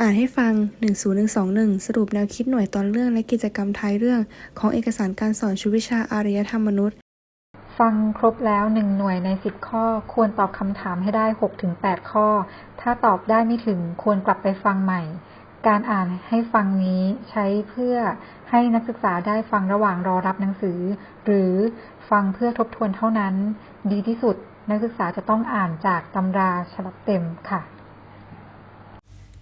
อ่านให้ฟัง 10121 สรุปแนวคิดหน่วยตอนเรื่องและกิจกรรมท้ายเรื่อง ของเอกสารการสอนชุดวิชาอารยธรรมมนุษย์ ฟังครบแล้วหนึ่งหน่วยในสิบข้อ ควรตอบคำถามให้ได้หกถึงแปดข้อ ถ้าตอบได้ไม่ถึงควรกลับไปฟังใหม่ การอ่านให้ฟังนี้ใช้เพื่อให้นักศึกษาได้ฟังระหว่างรอรับหนังสือ หรือฟังเพื่อทบทวนเท่านั้น ดีที่สุดนักศึกษาจะต้องอ่านจากตำราฉบับเต็มค่ะ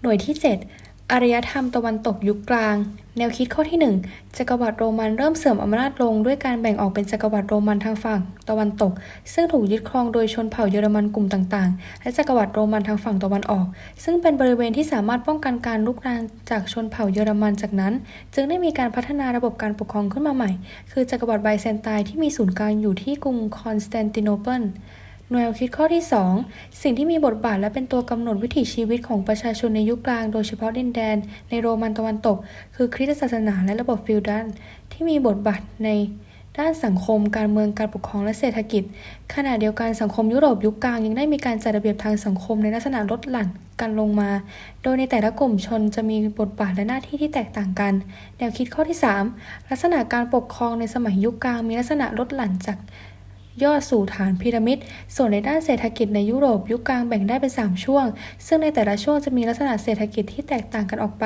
หน่วยที่ 7 อารยธรรมตะวันตกยุคกลาง แนวคิดข้อที่ 1 จักรวรรดิโรมันเริ่มเสื่อมอำนาจลงด้วยการแบ่งออกเป็นจักรวรรดิโรมันทางฝั่งตะวันตก ซึ่งถูกยึดครองโดยชนเผ่าเยอรมันกลุ่มต่างๆ และจักรวรรดิโรมันทางฝั่งตะวันออก ซึ่งเป็นบริเวณที่สามารถป้องกันการลุกรานจากชนเผ่าเยอรมันจากนั้น จึงได้มีการพัฒนาระบบการปกครองขึ้นมาใหม่ คือจักรวรรดิไบแซนไตน์ที่มีศูนย์กลางอยู่ที่กรุงคอนสแตนติโนเปิล แนวคิดข้อที่ 2 สิ่งที่มีบทบาทและเป็นตัวกำหนดวิถีชีวิตของประชาชนในยุคกลาง โดยเฉพาะดินแดน ในโรมันตะวันตก คือคริสตศาสนาและระบบฟิวดัลที่มีบทบาทในด้านสังคม การเมืองการปกครองและเศรษฐกิจ ขณะเดียวกันสังคมยุโรปยุคกลางยังได้มีการจัดระเบียบทางสังคมในลักษณะลดหลั่นกันลงมา โดยในแต่ละกลุ่มชนจะมีบทบาทและหน้าที่ที่แตกต่างกัน แนวคิดข้อที่ 3 ลักษณะการปกครองในสมัยยุคกลางมีลักษณะลดหลั่นจาก ยอดสู่ฐานพีระมิด ส่วนในด้านเศรษฐกิจในยุโรปยุคกลางแบ่งได้เป็น 3 ช่วง ซึ่งในแต่ละช่วงจะมีลักษณะเศรษฐกิจที่แตกต่างกันออกไป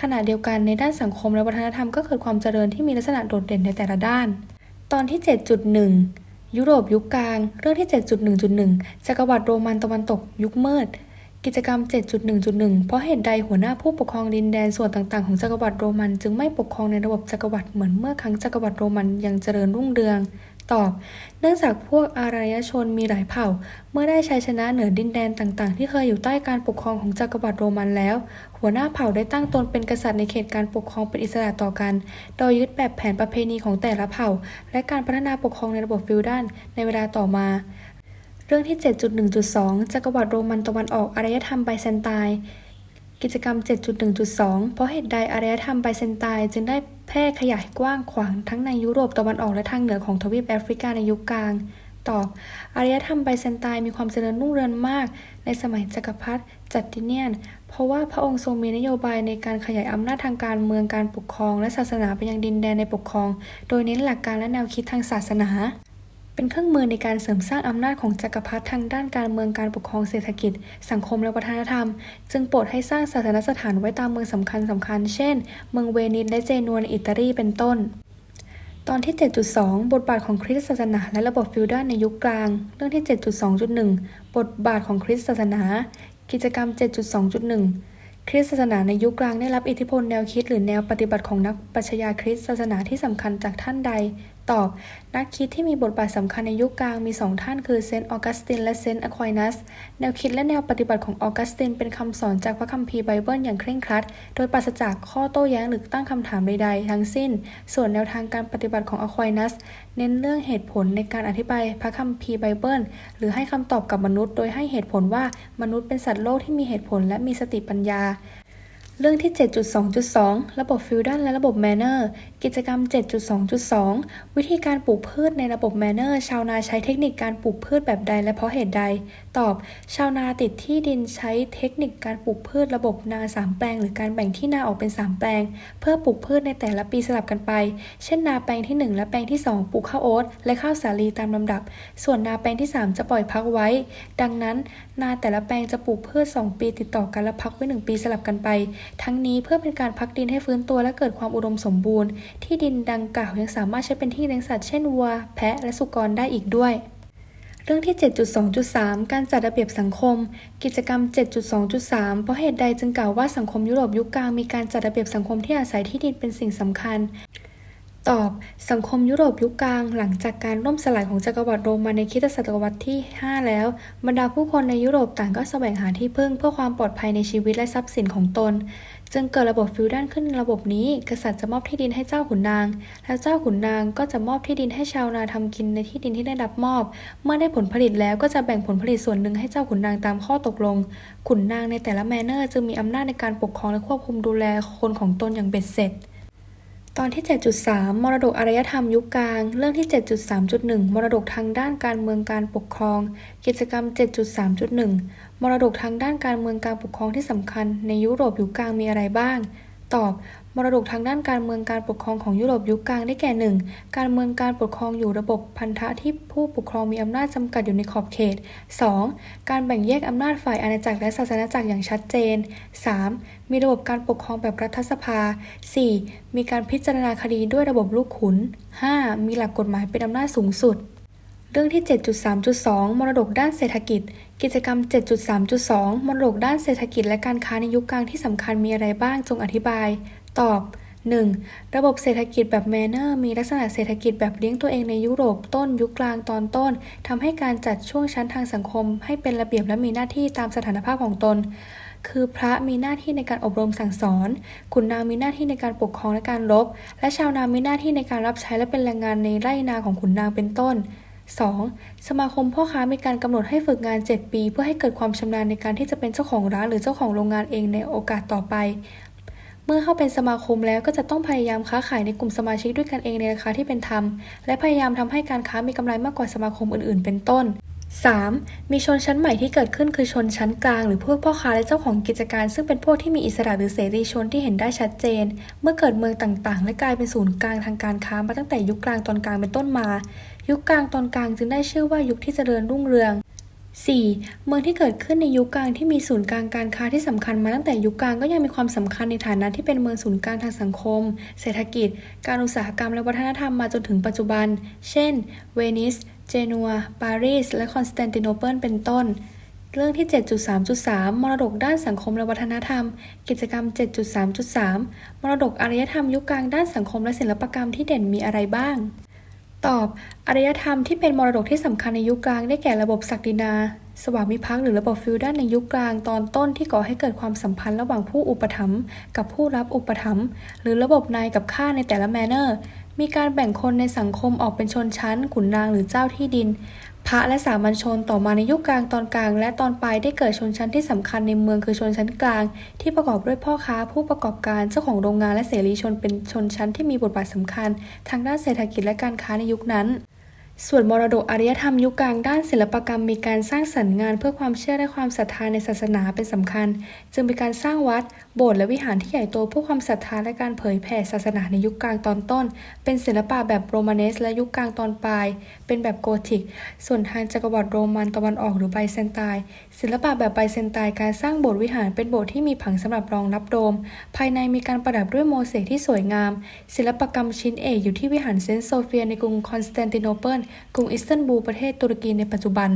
ขณะเดียวกันในด้านสังคมและวัฒนธรรมก็เกิดความเจริญที่มีลักษณะโดดเด่นในแต่ละด้าน ตอนที่ 7.1 ยุโรปยุคกลาง เรื่องที่ 7.1.1 จักรวรรดิโรมันตะวันตก ยุคมืดกิจกรรม 7.1.1 เพราะเหตุใดหัวหน้าผู้ปกครองดินแดนส่วนต่างๆของจักรวรรดิโรมัน จึงไม่ปกครองในระบบจักรวรรดิเหมือนเมื่อครั้งจักรวรรดิโรมันยังเจริญรุ่งเรือง ตอบ เนื่องจากพวกอารยชนมีหลายเผ่า เมื่อได้ชัยชนะเหนือดินแดนต่างๆ ที่เคยอยู่ใต้การปกครองของจักรวรรดิโรมันแล้ว หัวหน้าเผ่าได้ตั้งตนเป็นกษัตริย์ในเขตการปกครองเป็นอิสระต่อกัน โดยยึดแบบแผนประเพณีของแต่ละเผ่า และการพัฒนาปกครองในระบบฟิวดัลในเวลาต่อมาเรื่องที่ 7.1.2 จักรวรรดิโรมันตะวันออกอารยธรรมไบแซนไตน์กิจกรรม 7.1.2 เพราะเหตุใดอารยธรรมไบแซนไตน์จึงได้ แพร่ขยายกว้างขวางทั้งในยุโรปตะวันออกและทางเหนือของทวีปแอฟริกาในยุคกลาง ตอบอารยธรรมไบเซนไตน์มีความเจริญรุ่งเรืองมาก ในสมัยจักรพรรดิจัดติเนียน เพราะว่าพระองค์ทรงมีนโยบายในการขยายอำนาจทางการเมืองการปกครอง และศาสนาไปยังดินแดนในปกครอง โดยเน้นหลักการและแนวคิดทางศาสนา เป็นเครื่องมือในการเสริมสร้างอำนาจของจักรพรรดิทางด้านการเมืองการปกครองเศรษฐกิจ สังคมและวัฒนธรรม จึงโปรดให้สร้างศาสนสถานไว้ตามเมืองสำคัญสำคัญ เช่น เมืองเวนิสและเจนัวในอิตาลีเป็นต้น ตอนที่ 7.2 บทบาทของคริสตศาสนาและระบบฟิวดัลในยุคกลาง เรื่องที่ 7.2.1 บทบาทของคริสตศาสนา กิจกรรม 7.2.1คริสตศาสนาในยุคกลางได้รับอิทธิพลแนวคิดหรือแนวปฏิบัติของนักปัชญาคริสต์ศาสนาที่สำคัญจากท่านใดตอบ นักคิดที่มีบทบาทสำคัญในยุคกลางมีสองท่านคือเซนต์ออกัสตินและเซนต์อควายนัส แนวคิดและแนวปฏิบัติของออกัสตินเป็นคำสอนจากพระคัมภีร์ไบเบิลอย่างเคร่งครัด โดยปราศจากข้อโต้แย้งหรือตั้งคำถามใดๆ ทั้งสิ้น ส่วนแนวทางการปฏิบัติของอควายนัส เน้นเรื่องเหตุผลในการอธิบายพระคัมภีร์ไบเบิล หรือให้คำตอบกับมนุษย์ โดยให้เหตุผลว่ามนุษย์เป็นสัตว์โลกที่มีเหตุผลและมีสติปัญญา เรื่องที่ 7.2.2 ระบบฟิวดัลและระบบแมนเนอร์ กิจกรรม 7.2.2 วิธีการปลูกพืชในระบบแมนเนอร์ ชาวนาใช้เทคนิคการปลูกพืชแบบใดและเพราะเหตุใด ตอบ ชาวนาติดที่ดินใช้เทคนิคการปลูกพืชระบบนาสามแปลง หรือการแบ่งที่นาออกเป็นสามแปลง เพื่อปลูกพืชในแต่ละปีสลับกันไป เช่นนาแปลงที่ 1 และแปลงที่ 2 ปลูกข้าวโอ๊ตและข้าวสาลีตามลำดับ ส่วนนาแปลงที่ 3 จะปล่อยพักไว้ ดังนั้น นาแต่ละแปลงจะปลูกพืช 2 ปีติดต่อกันและพักไว้ 1 ปีสลับกันไปทั้งนี้เพื่อเป็นการพักดินให้ฟื้นตัวและเกิดความอุดมสมบูรณ์ ที่ดินดังกล่าวยังสามารถใช้เป็นที่เลี้ยงสัตว์เช่นวัว แพะ และสุกรได้อีกด้วยเรื่องที่ 7.2.3 การจัดระเบียบสังคม กิจกรรม 7.2.3 เพราะเหตุใดจึงกล่าวว่าสังคมยุโรปยุคกลางมีการจัดระเบียบสังคมที่อาศัยที่ดินเป็นสิ่งสำคัญ ตอบสังคมยุโรปยุคกลางหลังจากการล่มสลายของจักรวรรดิโรมันในคริสตศตวรรษที่ 5 แล้ว บรรดาผู้คนในยุโรปต่างก็แสวงหาที่พึ่งเพื่อความปลอดภัยในชีวิตและทรัพย์สินของตน จึงเกิดระบบฟิวดัลขึ้นระบบนี้ กษัตริย์จะมอบที่ดินให้เจ้าขุนนาง แล้วเจ้าขุนนางก็จะมอบที่ดินให้ชาวนาทำกินในที่ดินที่ได้รับมอบ เมื่อได้ผลผลิตแล้วก็จะแบ่งผลผลิตส่วนหนึ่งให้เจ้าขุนนางตามข้อตกลง ขุนนางในแต่ละแมนเนอร์จึงมีอำนาจในการปกครองและควบคุมดูแลคนของตนอย่างเบ็ดเสร็จ ตอนที่ 7.3 มรดกอารยธรรมยุคกลาง เรื่องที่ 7.3.1 มรดกทางด้านการเมืองการปกครอง กิจกรรม 7.3.1 มรดกทางด้านการเมืองการปกครองที่สำคัญในยุโรปยุคกลางมีอะไรบ้าง ตอบมรดกทางด้านการเมืองการปกครองของยุโรปยุคกลางได้แก่ 1. การเมืองการปกครองอยู่ระบบพันธะที่ผู้ปกครองมีอำนาจจำกัดอยู่ในขอบเขต 2. การแบ่งแยกอำนาจฝ่ายอาณาจักรและศาสนาจักรอย่างชัดเจน 3. มีระบบการปกครองแบบรัฐสภา 4. มีการพิจารณาคดีด้วยระบบลูกขุน 5. มีหลักกฎหมายเป็นอำนาจสูงสุด เรื่องที่ 7.3.2 มรดกด้านเศรษฐกิจ กิจกรรม 7.3.2 มรดกด้านเศรษฐกิจและการค้าในยุคกลางที่สำคัญมีอะไรบ้างจงอธิบาย ตอบ 1. ระบบเศรษฐกิจแบบแมนเนอร์มีลักษณะเศรษฐกิจแบบเลี้ยงตัวเองในยุโรปต้นยุคกลางตอนต้นทำให้การจัดช่วงชั้นทางสังคม ให้เป็นระเบียบและมีหน้าที่ตามสถานภาพของตน คือพระมีหน้าที่ในการอบรมสั่งสอน ขุนนางมีหน้าที่ในการปกครองและการรบและชาวนามีหน้าที่ในการรับใช้และเป็นแรงงานในไร่นาของขุนนางเป็นต้น 2. สมาคมพ่อค้ามีการกำหนดให้ฝึกงาน 7 ปี เพื่อให้เกิดความชำนาญในการที่จะเป็นเจ้าของร้านหรือเจ้าของโรงงานเองในโอกาสต่อไป เมื่อเข้าเป็นสมาคมแล้วก็จะต้องพยายามค้าขายในกลุ่มสมาชิกด้วยกันเองในราคาที่เป็นธรรม และพยายามทำให้การค้ามีกำไรมากกว่าสมาคมอื่นๆ เป็นต้น 3. มีชนชั้นใหม่ที่เกิดขึ้นคือชนชั้นกลาง หรือพวกพ่อค้าและเจ้าของกิจการ ซึ่งเป็นพวกที่มีอิสระหรือเสรีชนที่เห็นได้ชัดเจน เมื่อเกิดเมืองต่างๆ และกลายเป็นศูนย์กลางทางการค้ามาตั้งแต่ยุคกลางตอนกลางเป็นต้นมา ยุคกลางตอนกลางจึงได้ชื่อว่ายุคที่เจริญรุ่งเรือง 4. เมืองที่เกิดขึ้นในยุคกลางที่มีศูนย์กลางการค้าที่สำคัญมาตั้งแต่ยุคกลางก็ยังมีความสำคัญในฐานะที่เป็นเมืองศูนย์กลางทางสังคม เศรษฐกิจ การอุตสาหกรรมและวัฒนธรรมมาจนถึงปัจจุบัน เช่น เวนิส เจนัว ปารีส และคอนสแตนติโนเปิล เป็นต้น เรื่องที่ 7.3.3 มรดกด้านสังคมและวัฒนธรรม กิจกรรม 7.3.3 มรดกอารยธรรมยุคกลางด้านสังคมและศิลปกรรมที่เด่นมีอะไรบ้าง ตอบ อารยธรรมที่เป็นมรดกที่สำคัญในยุคกลางได้แก่ระบบศักดินา สวามิภักดิ์หรือระบบฟิวดัลในยุคกลางตอนต้นที่ก่อให้เกิดความสัมพันธ์ระหว่างผู้อุปถัมภ์กับผู้รับอุปถัมภ์หรือระบบนายกับข้าในแต่ละแมนเนอร์ มีการแบ่งคนในสังคมออกเป็นชนชั้น ขุนนางหรือเจ้าที่ดิน พระและสามัญชนต่อมาในยุคกลางตอนกลาง และตอนปลายได้เกิดชนชั้นที่สำคัญในเมืองคือชนชั้นกลาง ที่ประกอบด้วยพ่อค้าผู้ประกอบการเจ้าของโรงงานและเสรีชนเป็นชนชั้นที่มีบทบาทสำคัญ ทางด้านเศรษฐกิจและการค้าในยุคนั้น ส่วนมรดกอารยธรรมยุคกลางด้านศิลปกรรมมีการสร้างสรรค์งานเพื่อความเชื่อและความศรัทธาในศาสนาเป็นสำคัญ จึงมีการสร้างวัด โบสถ์และวิหารที่ใหญ่โตเพื่อความศรัทธาและการเผยแผ่ศาสนาในยุคกลางตอนต้น เป็นศิลปะแบบโรมาเนสและยุคกลางตอนปลาย เป็นแบบโกธิก ส่วนทางจักรวรรดิโรมันตะวันออกหรือไบแซนไตน์ศิลปะแบบไบแซนไตน์การสร้างโบสถ์วิหารเป็นโบสถ์ที่มีผังสำหรับรองรับโดม ภายในมีการประดับด้วยโมเสกที่สวยงาม ศิลปกรรมชิ้นเอกอยู่ที่วิหารเซนต์โซเฟียในกรุงคอนสแตนติโนเปิลกรุงอิสตันบูลประเทศตุรกีในปัจจุบัน